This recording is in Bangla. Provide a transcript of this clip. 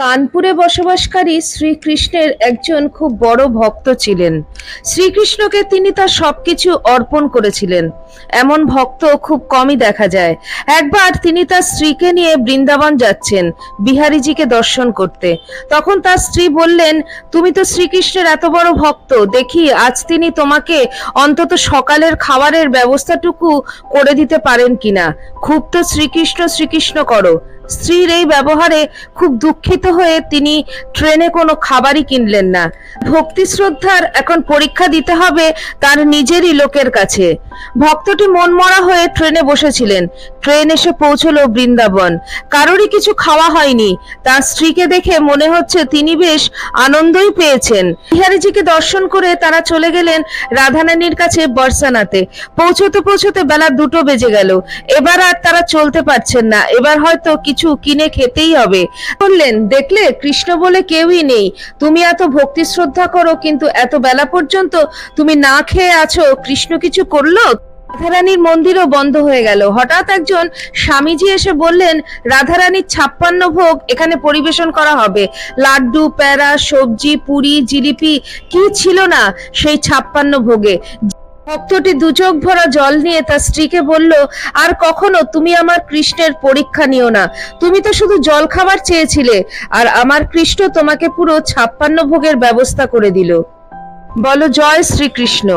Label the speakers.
Speaker 1: কানপুরে বসবাসকারী শ্রীকৃষ্ণের একজন খুব বড় ভক্ত ছিলেন। শ্রীকৃষ্ণকে তিনি তার সবকিছু অর্পণ করেছিলেন। এমন ভক্ত খুব কমই দেখা যায়। একবার তিনি তার স্ত্রীকে নিয়ে বৃন্দাবন যাচ্ছেন বিহারীজিকে দর্শন করতে। তখন তার স্ত্রী বললেন, তুমি তো শ্রীকৃষ্ণের এত বড় ভক্ত, দেখি আজ তিনি তোমাকে অন্তত সকালের খাবারের ব্যবস্থাটুকু করে দিতে পারেন কিনা? খুব তো শ্রীকৃষ্ণ শ্রীকৃষ্ণ করো। স্ত্রীর এই ব্যবহারে খুব দুঃখিত হয়ে তিনি ট্রেনে কোনো খাবারই কিনলেন না। ভক্তি শ্রদ্ধার এখন পরীক্ষা দিতে হবে তার নিজেরই লোকের কাছে। ভক্তটি মনমরা হয়ে ট্রেনে বসেছিলেন। ট্রেন এসে পৌঁছলো বৃন্দাবন। কারোরই কিছু খাওয়া হয়নি। তার স্ত্রীকে দেখে মনে হচ্ছে তিনি বেশ আনন্দই পেয়েছেন। বিহারীজিকে দর্শন করে তারা চলে গেলেন রাধারানীর কাছে বর্ষানাতে পৌঁছতে পৌঁছতে বেলা দুটো বেজে গেল। এবার আর তারা চলতে পারছেন না। এবার হয়তো কিছু কিনে খেতেই হবে। বললেন, দেখলে, কৃষ্ণ বলে কেউই নেই। তুমি এত ভক্তি শ্রদ্ধা করো, কিন্তু এত বেলা পর্যন্ত তুমি না খেয়ে আছো, কৃষ্ণ কিছু করল? রাধারানীর মন্দিরও বন্ধ হয়ে গেল। হঠাৎ একজন স্বামীজি এসে বললেন, রাধারানীর ছাপ্পান্ন ভোগ এখানে পরিবেশন করা হবে। লাড্ডু, প্যারা, সবজি, পুরি, জিলিপি, কি ছিল না সেই ছাপ্পান্ন ভোগে? ভক্তটি দুচোখ ভরা জল নিয়ে তার স্ত্রীকে বলল, আর কখনো তুমি আমার কৃষ্ণের পরীক্ষা নিও না। তুমি তো শুধু জল খাবার চেয়েছিলে, আর আমার কৃষ্ণ তোমাকে পুরো ছাপ্পান্ন ভোগের ব্যবস্থা করে দিল। বলো, জয় শ্রীকৃষ্ণ।